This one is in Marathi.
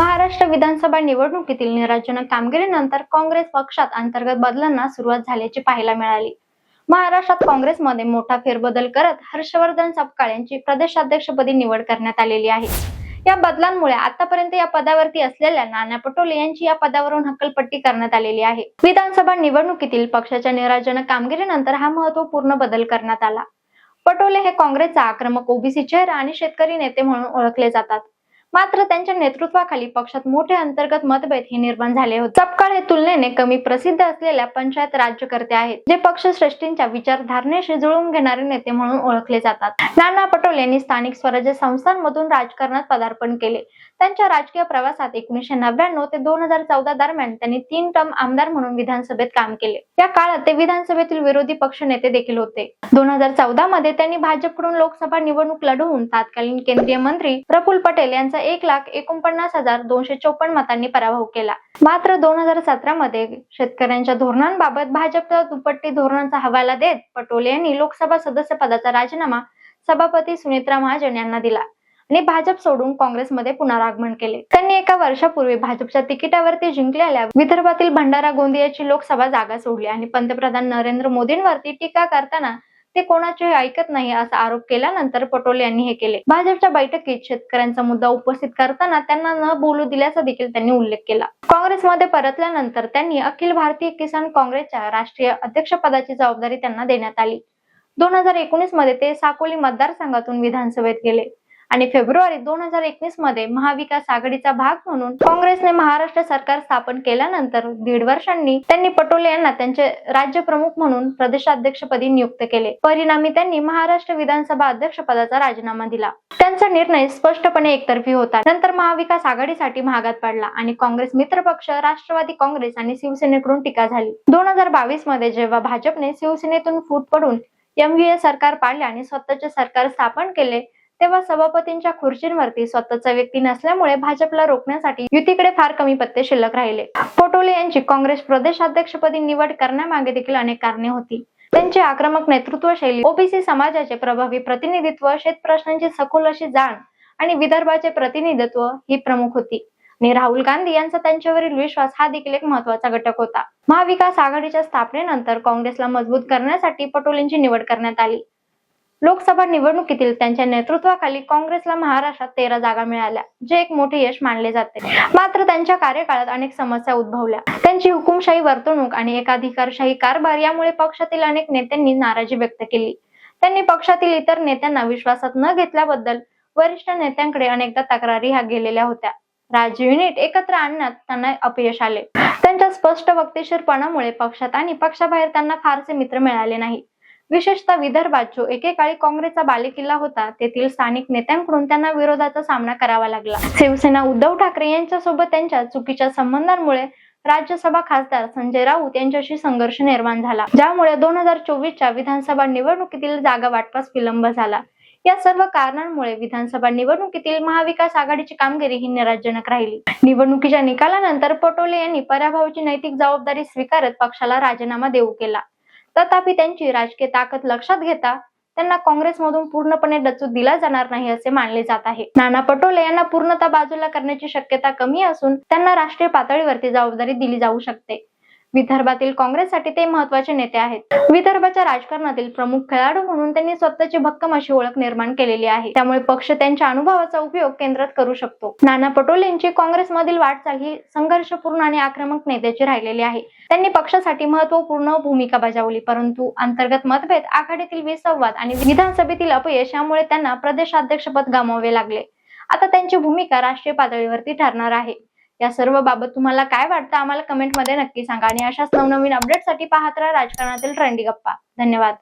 महाराष्ट्र विधानसभा निवडणुकीतील निराजनक कामगिरीनंतर काँग्रेस पक्षात अंतर्गत बदलांना सुरुवात झाल्याची पाहायला मिळाली. महाराष्ट्रात काँग्रेसमध्ये मोठा फेरबदल करत हर्षवर्धन सपकाळ यांची प्रदेशाध्यक्षपदी निवड करण्यात आलेली आहे. या बदलांमुळे आतापर्यंत या पदावरती असलेल्या नाना पटोले यांची या पदावरून हक्कलपट्टी करण्यात आलेली आहे. विधानसभा निवडणुकीतील पक्षाच्या निराजनक कामगिरीनंतर हा महत्त्वपूर्ण बदल करण्यात आला. पटोले हे काँग्रेसचा आक्रमक ओबीसी चेहरा आणि शेतकरी नेते म्हणून ओळखले जातात. मात्र त्यांच्या नेतृत्वाखाली पक्षात मोठे अंतर्गत मतभेद हे निर्माण झाले होते. सपकाळ हे तुलनेने कमी प्रसिद्ध असलेल्या पंचायत राज्यकर्ते आहेत जे पक्षश्रेष्ठींच्या विचारधारणेशी जुळवून घेणारे नेते म्हणून ओळखले जातात. नाना पटोले यांनी स्थानिक स्वराज्य संस्थांमधून राजकारणात पदार्पण केले. त्यांच्या राजकीय प्रवासात एकोणीशे नव्याण्णव ते दोन हजार चौदा दरम्यान त्यांनी तीन टर्म आमदार म्हणून विधानसभेत काम केले. या काळात ते विधानसभेतील विरोधी पक्ष नेते देखील होते. दोन हजार चौदा मध्ये त्यांनी भाजपकडून लोकसभा निवडणूक लढवून तत्कालीन केंद्रीय मंत्री प्रफुल पटेल यांचा एक लाख एकोणपन्नास हजार दोनशे चोपन्न मतांनी पराभव केला. मात्र दोन हजार सतरा मध्ये शेतकऱ्यांच्या धोरणांबाबत भाजपच्या दुपट्टी धोरणांचा हवाला देत पटोले यांनी लोकसभा सदस्य पदाचा राजीनामा सभापती सुनेत्रा महाजन यांना दिला आणि भाजप सोडून काँग्रेसमध्ये पुनरागमन केले. त्यांनी एका वर्षापूर्वी भाजपच्या तिकिटावरती जिंकलेल्या विदर्भातील भंडारा गोंदियाची लोकसभा जागा सोडली आणि पंतप्रधान नरेंद्र मोदींवरती टीका करताना ते कोणाचे ऐकत नाही असा आरोप केल्यानंतर पटोले यांनी हे केले. भाजपच्या बैठकीत शेतकऱ्यांचा मुद्दा उपस्थित करताना त्यांना न बोलू दिल्याचा देखील त्यांनी उल्लेख केला. काँग्रेसमध्ये परतल्यानंतर त्यांनी अखिल भारतीय किसान काँग्रेसच्या राष्ट्रीय अध्यक्षपदाची जबाबदारी त्यांना देण्यात आली. दोन हजार एकोणीसमध्ये ते साकोली मतदारसंघातून विधानसभेत गेले. आणि फेब्रुवारी दोन हजार एकवीसमध्ये महाविकास आघाडीचा भाग म्हणून काँग्रेसने महाराष्ट्र सरकार स्थापन केल्यानंतर दीड वर्षांनी त्यांनी पटोले यांना त्यांचे राज्य प्रमुख म्हणून प्रदेशाध्यक्षपदी नियुक्त केले. परिणामी त्यांनी महाराष्ट्र विधानसभा अध्यक्ष पदाचा राजीनामा दिला. त्यांचा निर्णय स्पष्टपणे एकतर्फी होता. नंतर महाविकास आघाडीसाठी महागात पडला आणि काँग्रेस मित्रपक्ष राष्ट्रवादी काँग्रेस आणि शिवसेनेकडून टीका झाली. दोन हजार बावीसमध्ये जेव्हा भाजपने शिवसेनेतून फूट पडून एमव्हीए सरकार पाडले आणि स्वतःचे सरकार स्थापन केले तेव्हा सभापतींच्या खुर्चींवरती स्वतःचा व्यक्ती नसल्यामुळे भाजपला रोखण्यासाठी युतीकडे फार कमी पत्ते शिल्लक राहिले. पटोले यांची काँग्रेस प्रदेशाध्यक्षपदी निवड करण्यामागे देखील अनेक कारणे होती. त्यांची आक्रमक नेतृत्व शैली ओबीसी समाजाचे प्रभावी प्रतिनिधित्व शेतप्रश्नांची सखोल अशी जाण आणि विदर्भाचे प्रतिनिधित्व ही प्रमुख होती. आणि राहुल गांधी यांचा त्यांच्यावरील विश्वास हा देखील एक महत्त्वाचा घटक होता. महाविकास आघाडीच्या स्थापनेनंतर काँग्रेसला मजबूत करण्यासाठी पटोलेंची निवड करण्यात आली. लोकसभा निवडणुकीतील त्यांच्या नेतृत्वाखाली काँग्रेसला महाराष्ट्रात तेरा जागा मिळाल्या जे एक मोठे यश मानले जाते. मात्र त्यांच्या कार्यकाळात अनेक समस्या उद्भवल्या. त्यांची हुकुमशाही वर्तणूक आणि एकाधिकारशाही कारभार यामुळे पक्षातील अनेक नेत्यांनी नाराजी व्यक्त केली. त्यांनी पक्षातील इतर नेत्यांना विश्वासात न घेतल्याबद्दल वरिष्ठ नेत्यांकडे अनेकदा तक्रारी ह्या गेलेल्या होत्या. राज्य युनिट एकत्र आणण्यात त्यांना अपयश आले. त्यांच्या स्पष्ट वक्तेशीरपणामुळे पक्षात आणि पक्षाबाहेर त्यांना फारसे मित्र मिळाले नाही विशेषतः विदर्भात जो एकेकाळी काँग्रेसचा बालेकिल्ला होता तेथील स्थानिक नेत्यांकडून त्यांना विरोधाचा सामना करावा लागला. शिवसेना उद्धव ठाकरे यांच्यासोबत त्यांच्या चुकीच्या संबंधांमुळे राज्यसभा खासदार संजय राऊत यांच्याशी संघर्ष निर्माण झाला ज्यामुळे दोन हजार चोवीसच्या विधानसभा निवडणुकीतील जागा वाटपास विलंब झाला. या सर्व कारणांमुळे विधानसभा निवडणुकीतील महाविकास आघाडीची कामगिरी ही निराजनक राहिली. निवडणुकीच्या निकालानंतर पटोले यांनी पराभवाची नैतिक जबाबदारी स्वीकारत पक्षाला राजीनामा देऊ केला. तथापि त्यांची राजकीय ताकद लक्षात घेता त्यांना काँग्रेसमधून पूर्णपणे डचू दिला जाणार नाही असे मानले जात आहे. नाना पटोले यांना पूर्णतः बाजूला करण्याची शक्यता कमी असून त्यांना राष्ट्रीय पातळीवरती जबाबदारी दिली जाऊ शकते. विदर्भातील काँग्रेससाठी ते महत्त्वाचे नेते आहेत. विदर्भाच्या राजकारणातील प्रमुख खेळाडू म्हणून त्यांनी स्वतःची भक्कम अशी ओळख निर्माण केलेली आहे. त्यामुळे पक्ष त्यांच्या अनुभवाचा उपयोग केंद्रात करू शकतो. नाना पटोलेंची काँग्रेसमधील वाटचाल ही संघर्षपूर्ण आणि आक्रमक नेत्याची राहिलेली आहे. त्यांनी पक्षासाठी महत्त्वपूर्ण भूमिका बजावली परंतु अंतर्गत मतभेद आघाडीतील विसंवाद आणि विधानसभेतील अपयश यामुळे त्यांना प्रदेशाध्यक्षपद गमावे लागले. आता त्यांची भूमिका राष्ट्रीय पातळीवरती ठरणार आहे. या सर्व बाबत तुम्हाला काय वाटतं आम्हाला कमेंटमध्ये नक्की सांगा. आणि अशाच नवनवीन अपडेटसाठी पाहत राहा राजकारणातील ट्रेंडी गप्पा. धन्यवाद.